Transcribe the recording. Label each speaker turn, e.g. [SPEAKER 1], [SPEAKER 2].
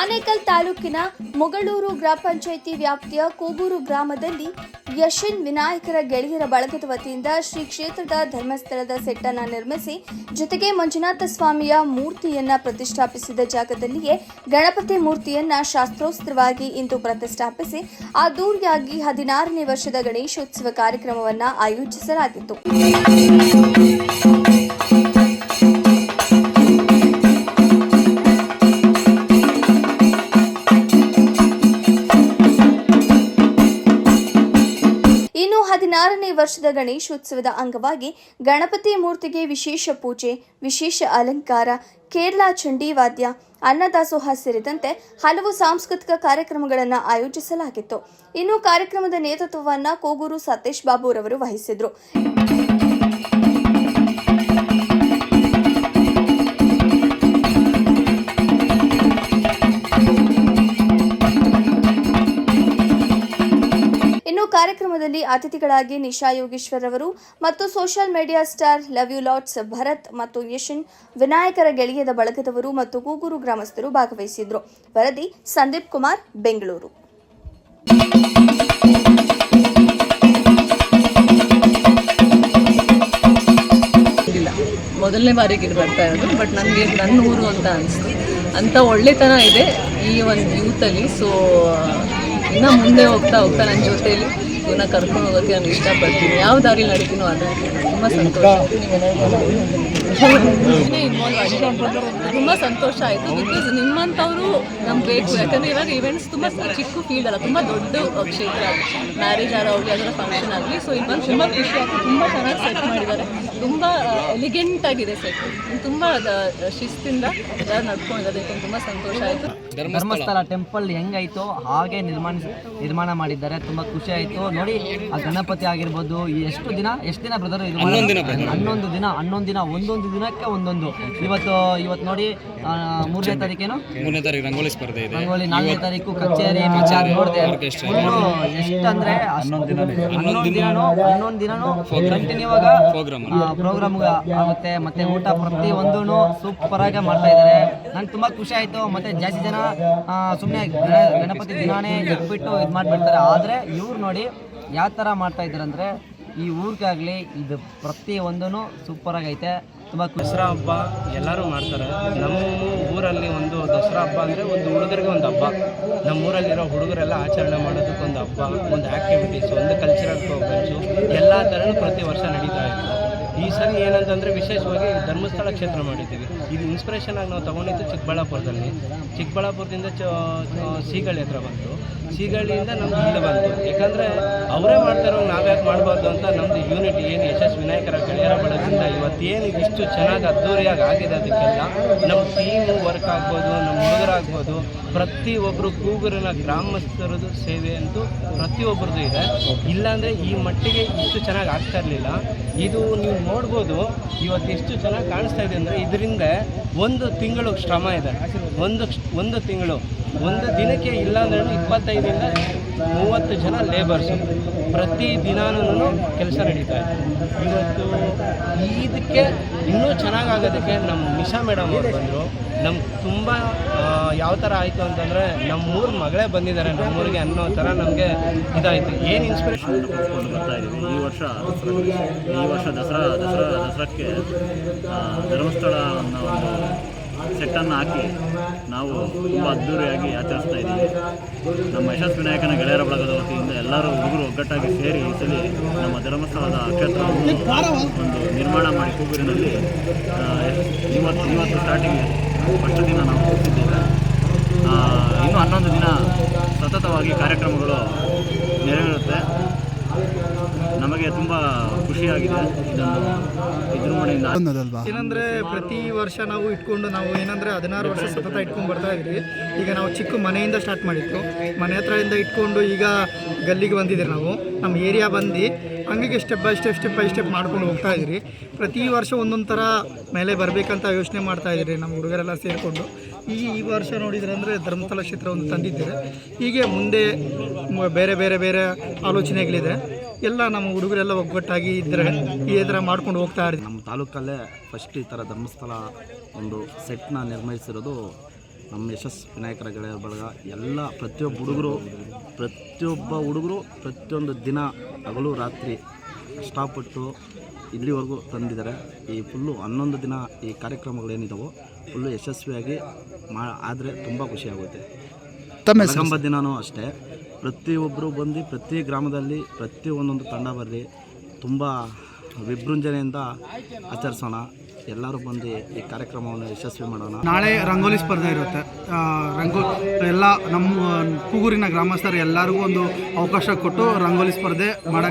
[SPEAKER 1] ಆನೇಕಲ್ ತಾಲೂಕಿನ ಮೊಗಳೂರು ಗ್ರಾಮ ಪಂಚಾಯಿತಿ ವ್ಯಾಪ್ತಿಯ ಕೋಗೂರು ಗ್ರಾಮದಲ್ಲಿ ಯಶನ್ ವಿನಾಯಕರ ಗೆಳೆಯರ ಬಳಗದ ವತಿಯಿಂದ ಶ್ರೀ ಕ್ಷೇತ್ರದ ಧರ್ಮಸ್ಥಳದ ಸೆಟ್ಟನ್ನು ನಿರ್ಮಿಸಿ, ಜೊತೆಗೆ ಮಂಜುನಾಥ ಸ್ವಾಮಿಯ ಮೂರ್ತಿಯನ್ನ ಪ್ರತಿಷ್ಠಾಪಿಸಿದ ಜಾಗದಲ್ಲಿಯೇ ಗಣಪತಿ ಮೂರ್ತಿಯನ್ನ ಶಾಸ್ತ್ರೋಸ್ತ್ರವಾಗಿ ಇಂದು ಪ್ರತಿಷ್ಠಾಪಿಸಿ ಅದ್ದೂರಿಯಾಗಿ ಹದಿನಾರನೇ ವರ್ಷದ ಗಣೇಶೋತ್ಸವ ಕಾರ್ಯಕ್ರಮವನ್ನು ಆಯೋಜಿಸಲಾಗಿತ್ತು. ಹದಿನಾರನೇ ವರ್ಷದ ಗಣೇಶೋತ್ಸವದ ಅಂಗವಾಗಿ ಗಣಪತಿ ಮೂರ್ತಿಗೆ ವಿಶೇಷ ಪೂಜೆ, ವಿಶೇಷ ಅಲಂಕಾರ, ಕೇರಳ ಚಂಡಿ ವಾದ್ಯ, ಅನ್ನದಾಸೋಹ ಸೇರಿದಂತೆ ಹಲವು ಸಾಂಸ್ಕೃತಿಕ ಕಾರ್ಯಕ್ರಮಗಳನ್ನು ಆಯೋಜಿಸಲಾಗಿತ್ತು. ಇನ್ನು ಕಾರ್ಯಕ್ರಮದ ನೇತೃತ್ವವನ್ನು ಕೋಗೂರು ಸತೀಶ್ ಬಾಬುರವರು ವಹಿಸಿದ್ರು. ಕಾರ್ಯಕ್ರಮದಲ್ಲಿ ಅತಿಥಿಗಳಾಗಿ ನಿಶಾ ಯೋಗೇಶ್ವರ್ ಅವರು ಮತ್ತು social media star love you lots Bharath ಮತ್ತು ಯಶನ್, ವಿನಾಯಕರ ಗೆಳೆಯದ ಬಳಗದವರು ಮತ್ತು ಕೂಗೂರು ಗ್ರಾಮಸ್ಥರು ಭಾಗವಹಿಸಿದ್ರು. ವರದಿ ಸಂದೀಪ್ ಕುಮಾರ್, ಬೆಂಗಳೂರು.
[SPEAKER 2] ಮೊದಲನೇ ಬಾರಿಗೆ ಇಲ್ಲಿ ಬರ್ತಾ ಇರೋದು, ಬಟ್ ನನಗೆ ನನ್ನ ಊರು ಅಂತ ಅನಿಸ್ತು. ಅಂಥ ಒಳ್ಳೆತನ ಇದೆ ಈ ಒಂದು ಯೂತಲ್ಲಿ ಸೊ ಇನ್ನು ಮುಂದೆ ಹೋಗ್ತಾ ಹೋಗ್ತಾ ನನ್ನ ಜೊತೆಯಲ್ಲಿ ಇವನ್ನ ಕರ್ಕೊಂಡು ಹೋಗೋಕ್ಕೆ ನಾನು ಇಷ್ಟಪಡ್ತೀನಿ. ಯಾವ ದಾರಿ ನಡೀತೀನೋ ಅದು. ತುಂಬ ಸಂತೋಷ ಇನ್ವಾಲ್ವ್ ಆಗಿದೆ ತುಂಬ ಸಂತೋಷ ಆಯಿತು. ಬಿಕಾಸ್ ನಿಮ್ಮಂಥವ್ರು ನಮ್ಗೆ ಬೇಕು ಯಾಕಂದರೆ ಇವಾಗ ಇವೆಂಟ್ಸ್ ತುಂಬ ಚಿಕ್ಕ ಫೀಲ್ಡ್ ಅಲ್ಲ ತುಂಬ ದೊಡ್ಡ ಕ್ಷೇತ್ರ. ಮ್ಯಾರೇಜ್ ಆರ ಹೋಗಿ ಅದರ ಫಂಕ್ಷನ್ ಆಗಲಿ. ಸೊ ಇಲ್ಲಿ ಬಂದು ತುಂಬ ಖುಷಿ ಆಯಿತು. ತುಂಬ ಚೆನ್ನಾಗಿ ಸೆಟ್ ಮಾಡಿದ್ದಾರೆ. ತುಂಬ ಎಲಿಗೆಂಟ್ ಆಗಿದೆ ಸೆಟ್ ತುಂಬ ಶಿಸ್ತಿಂದ ಯಾರು ನಡ್ಕೊಂಡಿದ್ದಾರೆ. ತುಂಬ ಸಂತೋಷ ಆಯಿತು.
[SPEAKER 3] ಧರ್ಮಸ್ಥಳ. ಟೆಂಪಲ್ ಹೆಂಗಾಯ್ತೋ ಹಾಗೆ ನಿರ್ಮಾಣ ನಿರ್ಮಾಣ ಮಾಡಿದ್ದಾರೆ. ತುಂಬಾ ಖುಷಿ ಆಯ್ತು. ನೋಡಿ ಆ ಗಣಪತಿ ಆಗಿರ್ಬೋದು ಎಷ್ಟು ದಿನ ಎಷ್ಟು ದಿನ ಬ್ರದರ್ ಇದು ಹನ್ನೊಂದು ದಿನ ಹನ್ನೊಂದು ದಿನ ಒಂದೊಂದು ದಿನಕ್ಕೆ ಒಂದೊಂದು. ಇವತ್ತು ಇವತ್ತು ನೋಡಿ ಮೂರನೇ ತಾರೀಕೇನು?
[SPEAKER 4] ಮೂರನೇ ತಾರೀಕು ರಂಗೋಲಿ ಸ್ಪರ್ಧೆ ಇದೆ.
[SPEAKER 3] ರಂಗೋಲಿ ನಾಲ್ಕನೇ ತಾರೀಕು ಕಚೇರಿ ನೋಡಿದೆ. ಎಷ್ಟು ಅಂದ್ರೆ ಹನ್ನೊಂದು ದಿನ ಹನ್ನೊಂದು ದಿನನೂ ಹನ್ನೊಂದು ದಿನನೂ ಕಂಟಿನ್ಯೂ ಆಗ
[SPEAKER 4] ಪ್ರೋಗ್ರಾಮ್
[SPEAKER 3] ಪ್ರೋಗ್ರಾಮ್ ಆಗುತ್ತೆ. ಮತ್ತೆ ಊಟ ಪ್ರತಿ ಒಂದೂ ಸೂಪರ್ ಆಗಿ ಮಾಡ್ತಾ ಇದ್ದಾರೆ ನಂಗೆ ತುಂಬಾ ಖುಷಿ ಆಯ್ತು. ಮತ್ತೆ ಜಾಸ್ತಿ ಜನ ಸುಮ್ಮನೆ ಗಣಪತಿ ದಿನಾನೇ ಇಟ್ಬಿಟ್ಟು ಇದು ಮಾಡ್ಬಿಡ್ತಾರೆ. ಆದ್ರೆ ಇವ್ರು ನೋಡಿ ಯಾವ ಥರ ಮಾಡ್ತಾ ಇದ್ದಾರೆ ಅಂದರೆ ಈ ಊರಿಗಾಗಲಿ ಇದು ಪ್ರತಿಯೊಂದೂ ಸೂಪರಾಗೈತೆ ತುಂಬ
[SPEAKER 5] ದಸರಾ ಹಬ್ಬ ಎಲ್ಲರೂ ಮಾಡ್ತಾರೆ. ನಮ್ಮ ಊರಲ್ಲಿ ಒಂದು ದಸರಾ ಹಬ್ಬ ಅಂದರೆ ಒಂದು ಹುಡುಗರಿಗೆ ಒಂದು ಹಬ್ಬ. ನಮ್ಮ ಊರಲ್ಲಿರೋ ಹುಡುಗರೆಲ್ಲ ಆಚರಣೆ ಮಾಡೋದಕ್ಕೆ ಒಂದು ಹಬ್ಬ, ಒಂದು ಆ್ಯಕ್ಟಿವಿಟೀಸ್ ಒಂದು ಕಲ್ಚರಲ್ ಪ್ರೋಗ್ರಾಮ್ಸು ಎಲ್ಲ ಥರನೂ ಪ್ರತಿ ವರ್ಷ ನಡೀತಾ ಇತ್ತು ಈ ಸರಿ ಏನಂತಂದರೆ ವಿಶೇಷವಾಗಿ ಧರ್ಮಸ್ಥಳ ಕ್ಷೇತ್ರ ಮಾಡಿದ್ದೀವಿ. ಇದು ಇನ್ಸ್ಪಿರೇಷನ್ ಆಗಿ ನಾವು ತಗೊಂಡಿದ್ದು ಚಿಕ್ಕಬಳ್ಳಾಪುರದಲ್ಲಿ. ಚಿಕ್ಕಬಳ್ಳಾಪುರದಿಂದ ಚ ಸೀಗಳಿ ಹತ್ರ ಬಂತು. ಸೀಗಳಿಯಿಂದ ನಮ್ಗೆ ಇಲ್ಲಿ ಬಂತು. ಯಾಕಂದರೆ ಅವರೇ ಮಾಡ್ತಾರೋ ನಾವ್ಯಾಕೆ ಮಾಡಬಾರ್ದು ಅಂತ ನಮ್ದು ಯೂನಿಟ್ ಏನು ಯಶಸ್ ವಿನಾಯಕರ ಗೆಳೆಯರ ಬಳಗದಿಂದ ಇವತ್ತೇನು ಇಷ್ಟು ಚೆನ್ನಾಗಿ ಅದ್ದೂರಿಯಾಗಿ ಆಗಿದೆ ಅದಕ್ಕೆಲ್ಲ. ನಮ್ಮ ಟೀಮು ವರ್ಕ್ ಆಗ್ಬೋದು ನಮ್ಮ ಹುಡುಗರಾಗ್ಬೋದು ಪ್ರತಿಯೊಬ್ಬರು ಕೂಗುರಿನ ಗ್ರಾಮಸ್ಥರದ್ದು ಸೇವೆ ಅಂತೂ ಪ್ರತಿಯೊಬ್ಬರದ್ದು ಇದೆ. ಇಲ್ಲಾಂದರೆ ಈ ಮಟ್ಟಿಗೆ ಇಷ್ಟು ಚೆನ್ನಾಗಿ ಆಗ್ತಾ ಇರಲಿಲ್ಲ. ಇದು ನೀವು ನೋಡ್ಬೋದು, ಇವತ್ತು ಎಷ್ಟು ಚೆನ್ನಾಗಿ ಕಾಣಿಸ್ತಾ ಇದೆ ಅಂದರೆ ಇದರಿಂದ ಒಂದು ತಿಂಗಳು ಶ್ರಮ ಇದೆ. ಒಂದು ಒಂದು ತಿಂಗಳು. ಒಂದು ದಿನಕ್ಕೆ ಇಲ್ಲ ಅಂದ್ರೆ ಇಪ್ಪತ್ತೈದರಿಂದ ಮೂವತ್ತು ಜನ ಲೇಬರ್ಸು ಪ್ರತಿ ದಿನಾನೂ ಕೆಲಸ ನಡೀತಾ ಇದೆ. ಇವತ್ತು ಇದಕ್ಕೆ ಇನ್ನೂ ಚೆನ್ನಾಗಾಗೋದಕ್ಕೆ ನಮ್ಮ ನಿಶಾ ಮೇಡಮ್ ಅವರು ಬಂದರು. ನಮ್ಗೆ ತುಂಬ ಯಾವ ಥರ ಆಯಿತು ಅಂತಂದರೆ ನಮ್ಮೂರು ಮಗಳೇ ಬಂದಿದ್ದಾರೆ, ನಮ್ಮೂರಿಗೆ ಅನ್ನೋ ಥರ ನಮಗೆ ಇದಾಯಿತು. ಏನು ಇನ್ಸ್ಪಿರೇಷನ್
[SPEAKER 6] ಕೂತ್ಕೊಂಡು ಬರ್ತಾ ಇದ್ದೀವಿ. ಈ ವರ್ಷ ಈ ವರ್ಷ ದಸರಾ ದಸರಾ, ದಸರಾಕ್ಕೆ ಧರ್ಮಸ್ಥಳ ಅನ್ನೋ ಒಂದು ಸೆಟ್ಟನ್ನು ಹಾಕಿ ನಾವು ತುಂಬ ಅದ್ಧೂರಿಯಾಗಿ ಆಚರಿಸ್ತಾ ಇದ್ದೀವಿ. ನಮ್ಮ ಯಶಸ್ ವಿನಾಯಕನ ಗೆಳೆಯರ ಬಳಗದ ವತಿಯಿಂದ ಎಲ್ಲರೂ ಹುಡುಗರು ಒಗ್ಗಟ್ಟಾಗಿ ಸೇರಿ ಈ ಸಲ ನಮ್ಮ ಧರ್ಮಸ್ಥಳದ ಕ್ಷೇತ್ರವನ್ನು ಒಂದು ನಿರ್ಮಾಣ ಮಾಡಿ ಕೂಗೂರಿನಲ್ಲಿ ಇವತ್ತು ಇವತ್ತು ಸ್ಟಾರ್ಟಿಂಗ್ ಫಸ್ಟ್ ದಿನ ನಾವು ಕೂತಿದ್ದೇವೆ. ಆ, ಇನ್ನು ಹನ್ನೊಂದು ದಿನ ಸತತವಾಗಿ ಕಾರ್ಯಕ್ರಮಗಳು ನೆರವೇರುತ್ತೆ. ನಮಗೆ ತುಂಬ ಖುಷಿಯಾಗಿದೆ ಇದನ್ನು ವಿಜೃಂಭಣೆಯಿಂದ
[SPEAKER 7] ಏನಂದ್ರೆ ಪ್ರತಿ ವರ್ಷ ನಾವು ಇಟ್ಕೊಂಡು ನಾವು ಏನಂದ್ರೆ ಹದಿನಾರು ವರ್ಷ ಸತತ ಇಟ್ಕೊಂಡು ಬರ್ತಾ ಇದ್ವಿ. ಈಗ ನಾವು ಚಿಕ್ಕ ಮನೆಯಿಂದ ಸ್ಟಾರ್ಟ್ ಮಾಡಿತ್ತು ಮನೆ ಹತ್ರದಿಂದ ಇಟ್ಕೊಂಡು ಈಗ ಗಲ್ಲಿಗೆ ಬಂದಿದ್ದೀರಿ ನಾವು. ನಮ್ಮ ಏರಿಯಾ ಬಂದು ಹಂಗಾಗಿ step by step step by step ಮಾಡ್ಕೊಂಡು ಹೋಗ್ತಾ ಇದ್ರಿ ಪ್ರತಿ ವರ್ಷ ಒಂದೊಂದು ಥರ ಮೇಲೆ ಬರಬೇಕಂತ ಯೋಚನೆ ಮಾಡ್ತಾ ಇದ್ರಿ ನಮ್ಮ ಹುಡುಗರೆಲ್ಲ ಸೇರಿಕೊಂಡು. ಈ ಈ ವರ್ಷ ನೋಡಿದ್ರೆ ಅಂದರೆ ಧರ್ಮಸ್ಥಳ ಕ್ಷೇತ್ರ ಒಂದು ತಂದಿದ್ದೀರಿ ಹೀಗೆ ಮುಂದೆ ಬೇರೆ ಬೇರೆ ಬೇರೆ ಆಲೋಚನೆಗಳಿದೆ. ಎಲ್ಲ ನಮ್ಮ ಹುಡುಗರೆಲ್ಲ ಒಗ್ಗಟ್ಟಾಗಿ ಇದ್ದರೆ ಈ ಥರ ಮಾಡ್ಕೊಂಡು ಹೋಗ್ತಾ ಇರ್ತೀವಿ
[SPEAKER 6] ನಮ್ಮ ತಾಲೂಕಲ್ಲೇ ಫಸ್ಟ್ ಈ ಥರ ಧರ್ಮಸ್ಥಳ ಒಂದು ಸೆಟ್ನ ನಿರ್ಮಿಸಿರೋದು
[SPEAKER 8] ನಮ್ಮ ಯಶಸ್ ವಿನಾಯಕರ ಗೆಳೆಯರ ಬಳಗ ಎಲ್ಲ ಪ್ರತಿಯೊಬ್ಬ ಹುಡುಗರು ಪ್ರತಿಯೊಬ್ಬ ಹುಡುಗರು ಪ್ರತಿಯೊಂದು ದಿನ ಹಗಲು ರಾತ್ರಿ ಕಷ್ಟಪಟ್ಟು ಇಲ್ಲಿವರೆಗೂ ತಂದಿದ್ದಾರೆ. ಈ ಫುಲ್ಲು ಹನ್ನೊಂದು ದಿನ ಈ ಕಾರ್ಯಕ್ರಮಗಳೇನಿದಾವೋ ಫುಲ್ಲು ಯಶಸ್ವಿಯಾಗಿ ಮಾ ಆದರೆ ತುಂಬ ಖುಷಿಯಾಗುತ್ತೆ ಸಂಬ ದಿನವೂ ಅಷ್ಟೇ. ಪ್ರತಿಯೊಬ್ಬರು ಬಂದು ಪ್ರತಿ ಗ್ರಾಮದಲ್ಲಿ ಪ್ರತಿ ಒಂದೊಂದು ತಂಡ ಬರಲಿ ತುಂಬ ವಿಭೃಂಜನೆಯಿಂದ ಆಚರಿಸೋಣ. ಎಲ್ಲರೂ ಬಂದು ಈ ಕಾರ್ಯಕ್ರಮವನ್ನು ಯಶಸ್ವಿ ಮಾಡೋಣ.
[SPEAKER 9] ನಾಳೆ ರಂಗೋಲಿ ಸ್ಪರ್ಧೆ ಇರುತ್ತೆ. ರಂಗೋಲಿ ರಂಗೋ ಎಲ್ಲ ನಮ್ಮ ಕೂಗೂರಿನ ಗ್ರಾಮಸ್ಥರು ಎಲ್ಲರಿಗೂ ಒಂದು ಅವಕಾಶ ಕೊಟ್ಟು ರಂಗೋಲಿ ಸ್ಪರ್ಧೆ ಮಾಡಕ್ಕೆ